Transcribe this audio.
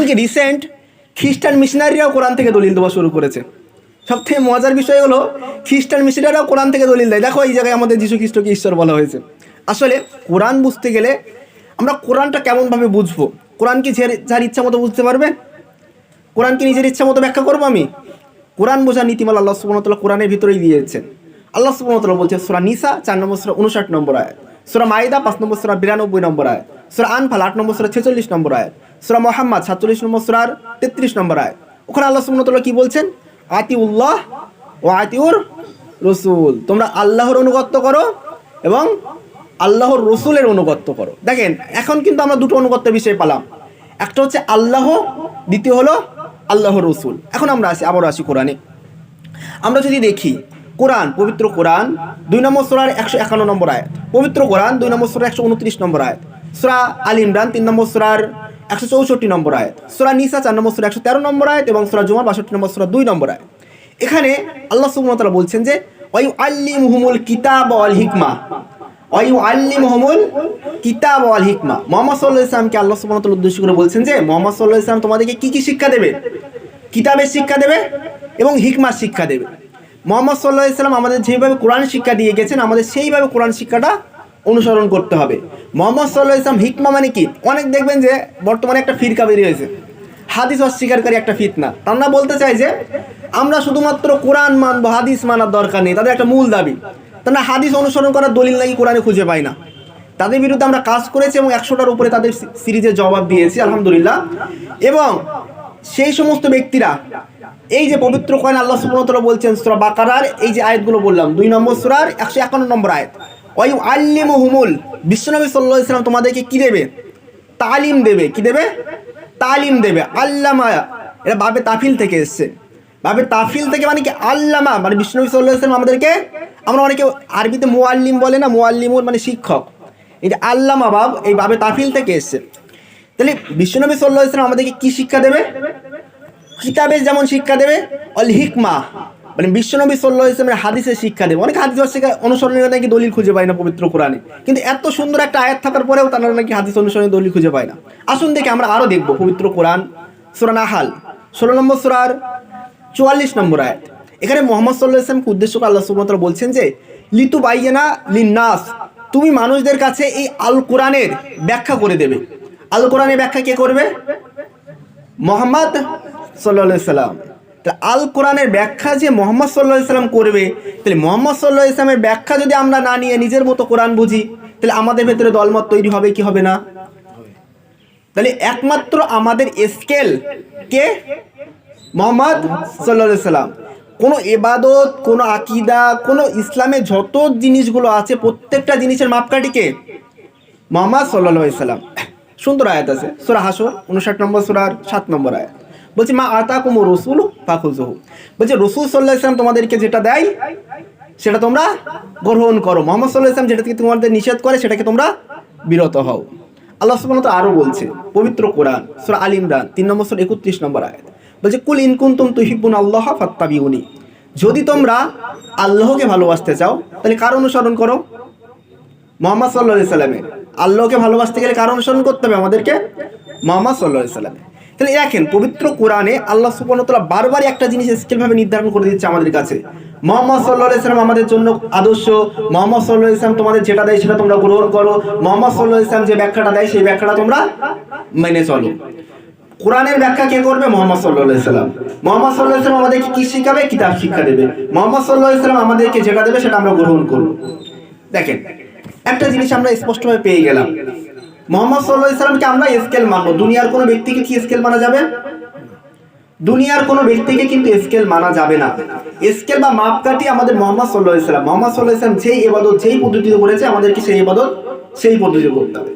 এমনকি রিসেন্ট খ্রিস্টান মিশনারিরাও কোরআন থেকে দলিল দেওয়া শুরু করেছে। সবথেকে মজার বিষয় হলো, খ্রিস্টান মিশনারিরাও কোরআন থেকে দলিল দেয়। দেখো এই জায়গায় আমাদের যীশু খ্রিস্টকে ঈশ্বর বলা হয়েছে। আসলে কোরআন বুঝতে গেলে আমরা কোরআনটা কেমনভাবে বুঝব? কোরআন কি যার ইচ্ছা মতো বুঝতে পারবে? কোরআন কি নিজের ইচ্ছা মতো ব্যাখ্যা করব আমি? কোরআন বোঝার নীতিমালা আল্লাহ সুবহানাহু কোরআনের ভিতরেই দিয়েছেন আল্লাহ সুবহানাহু বলছে, সূরা নিসা চার নম্বর, সূরা উনষাট নম্বর আয়াত, সূরা মাইদা পাঁচ নম্বর, সূরা বিরানব্বই নম্বর আয়াত, সূরা আনফাল আট নম্বর, সূরা ছেচল্লিশ নম্বর আয়াত। সূরা মোহাম্মদ, সাতচল্লিশ নম্বর সূরার তেত্রিশ নম্বর আয়। ওখানে আল্লাহ সুবহানাহু কি বলছেন? আতি উল্লাহ ও আতিউর রসুল। তোমরা আল্লাহর অনুগত্য করো এবং আল্লাহর রসুলের অনুগত্য করো। দেখেন, এখন কিন্তু আমরা দুটো অনুগত্যের বিষয় পালাম। একটা হচ্ছে আল্লাহ, দ্বিতীয় হলো আল্লাহর রসুল। এখন আমরা আসি, আবারও আসি কোরআনে। আমরা যদি দেখি, কোরআন, পবিত্র কোরআন, দুই নম্বর সোরার একশো একান্ন নম্বর আয়াত। পবিত্র কোরআন, দুই নম্বর সোরা একশো উনত্রিশ নম্বর আয়াত। সোরা আল ইমরান, তিন নম্বর সোরার একশো চৌষট্টি নম্বর আয়াত। সোরা নিসা চার নম্বর, সোরা একশো তেরো নম্বর আয়াত এবং সোরা জুমার বাষট্টি নম্বর, সোরা দুই নম্বর আয়াত। এখানে আল্লাহ সুবহানাহু বলছেন যে ওয়াই আল্লিমুহুমুল কিতাব ওয়াল হিকমা। ওয়াই আল্লিমুহুমুল কিতাব ওয়াল হিকমা। মোহাম্মদ সাল্লাল্লাহু আলাইহি সাল্লামকে আল্লাহ ওয়া উদ্দেশ্য করে বলছেন যে, মোহাম্মদ সাল্লাল্লাহু ইসলাম তোমাদেরকে কী কি শিক্ষা দেবে? কিতাবের শিক্ষা দেবে এবং হিকমার শিক্ষা দেবে। মোহাম্মদ সাল্লাহ ইসলাম আমাদের যেভাবে কোরআন শিক্ষা দিয়ে গেছেন, আমাদের সেইভাবে কোরআন শিক্ষাটা অনুসরণ করতে হবে। মোহাম্মদ সাল্লাহ ইসলাম হিকমা মানে কি? অনেক দেখবেন যে বর্তমানে একটা ফিরকা বেরিয়ে হয়েছে। হাদিস অস্বীকারী একটা ফিতনা। তারা বলতে চাই যে, আমরা শুধুমাত্র কোরআন মানবো, হাদিস মানার দরকার নেই, তাদের একটা মূল দাবি। তারা হাদিস অনুসরণ করার দলিল নাকি কোরআনে খুঁজে পায় না। তাদের বিরুদ্ধে আমরা কাজ করেছি এবং একশোটার উপরে তাদের সিরিজে জবাব দিয়েছি, আলহামদুলিল্লাহ। এবং সেই সমস্ত ব্যক্তিরা, এই যে পবিত্র কয়েন আল্লাহ সুবহানাহু বলছেন সূরা বাকারার, এই যে আয়াতগুলো বললাম, দুই নম্বর সুরার একশো একান্ন নম্বর আয়াত। ওয়াই আল্লিমুহুমুল বিশ্বনবী সাল্লাল্লাহু ইসলাম তোমাদেরকে কী দেবে? তালিম দেবে। কি দেবে? তালিম দেবে। আল্লামা। এটা বাবে তাফিল থেকে এসছে। বাবে তাফিল থেকে মানে কি আল্লামা? মানে সাল্লাল্লাহু আলাইহি সাল্লাম আমাদেরকে আমরা অনেকে আরবিতে মুআল্লিম বলে না? মুআল্লিমুন মানে শিক্ষক। যে আল্লামা বাব এই বাবে তাফিল থেকে এসছে। তাহলে বিশ্বনবী সাল্লাল্লাহু ইসলাম আমাদেরকে কী শিক্ষা দেবে? কিতাবের যেমন শিক্ষা দেবে অল হিকমা মানে বিশ্বনবী সাল্লাহ ইসলামের হাদিসের শিক্ষা দেবে। অনেক হাদিস শিক্ষা অনুসরণের নাকি দলিল খুঁজে পায় না পবিত্র কোরআনে। কিন্তু এত সুন্দর একটা আয়াত থাকার পরেও তারা নাকি হাদিস অনুসরণের দলিল খুঁজে পায় না। আসুন দেখে আমরা আরও দেখব পবিত্র কোরআন সুরান আহাল ষোলো নম্বর সুরার চুয়াল্লিশ নম্বর আয়াত। এখানে মোহাম্মদ সাল্লাহ ইসলামকে উদ্দেশ্য করে আল্লাহ সুমতলা বলছেন যে লিতু বাইয়েনা লিন্নাস, তুমি মানুষদের কাছে এই আল কোরআনের ব্যাখ্যা করে দেবে। আল কোরআনের ব্যাখ্যা কে করবে? মোহাম্মদ সাল্লা সাল্লাম তাহলে আল কোরআনের ব্যাখ্যা যে মোহাম্মদ সাল্লাহ সাল্লাম করবে, তাহলে মোহাম্মদ সাল্লাহ ইসলামের ব্যাখ্যা যদি আমরা না নিয়ে নিজের মতো কোরআন বুঝি, তাহলে আমাদের ভেতরে দলমত তৈরি হবে কি হবে না? তাহলে একমাত্র আমাদের স্কেল কে? মোহাম্মদ সাল্লাহ সাল্লাম। কোনো এবাদত কোনো আকিদা, কোনো ইসলামের যত জিনিসগুলো আছে, প্রত্যেকটা জিনিসের মাপকাঠিকে মোহাম্মদ সাল্লাহ সাল্লাম। সুন্দর আয়াত আছে। সুরা হাসর উনষাট নম্বর সুরার সাত নম্বর আয়াত। বলছি, মা আতা কুমো রসুল ফাকুজহু বলছে, রসুল সাল্লাহ ইসলাম তোমাদেরকে যেটা দেয়, সেটা তোমরা গ্রহণ করো। মোহাম্মদ সাল্লাহ ইসলাম যেটা থেকে তোমাদের নিষেধ করে, সেটাকে তোমরা বিরত হও। আল্লাহ সুবহানাহু আরও বলছে, পবিত্র কোরআন, সুরা আল ইমরান, তিন নম্বর, সুরা একত্রিশ নম্বর আয়াত। বলছে, কুল ইনকুন তুম তুহিবুন আল্লাহ ফাত্তাবিউনি। যদি তোমরা আল্লাহকে ভালোবাসতে চাও, তাহলে কার অনুসরণ করো? মোহাম্মদ সাল্লাহ সাল্লামের আল্লাহকে ভালোবাসতে গেলে কার অনুসরণ করতে হবে আমাদেরকে? মোহাম্মদ সাল্লাহ সাল্লামের তাহলে দেখেন, পবিত্র কোরআনে আল্লাহ সুবহানাহু বারবার একটা জিনিস স্কেলভাবে নির্ধারণ করে দিচ্ছে আমাদের কাছে। মোহাম্মদ সাল্লাহ ইসলাম আমাদের জন্য আদর্শ, মোহাম্মদ সাল্লাহ ইসলাম তোমাদের যেটা দেয় সেটা তোমরা গ্রহণ করো, মোহাম্মদ সাল্লাহ ইসলাম যে ব্যাখ্যাটা দেয় সেই ব্যাখ্যাটা তোমরা মেনে চলো। কোরআনের ব্যাখ্যা কে করবে? মোহাম্মদ সাল্লাহ ইসলাম মোহাম্মদ সাল্লাহ ইসলাম আমাদেরকে কি শিখাবে? কিতাব শিক্ষা দেবে। মোহাম্মদ সাল্লাহ ইসলাম আমাদেরকে যেটা দেবে সেটা আমরা গ্রহণ করব। দেখেন, একটা জিনিস আমরা স্পষ্টভাবে পেয়ে গেলাম। মোহাম্মদ সাল্লাহ ইসলামকে আমরা স্কেল মানবো। দুনিয়ার কোনো ব্যক্তিকে কি স্কেল মানা যাবে? দুনিয়ার কোনো ব্যক্তিকে কিন্তু স্কেল মানা যাবে না। স্কেল বা মাপকাঠি আমাদের মোহাম্মদ সাল্লাহ ইসলাম মোহাম্মদ সাল্লাহ ইসলাম যেই এবাদত যেই পদ্ধতিতে করেছে, আমাদেরকে সেই এবাদত সেই পদ্ধতি করতে হবে।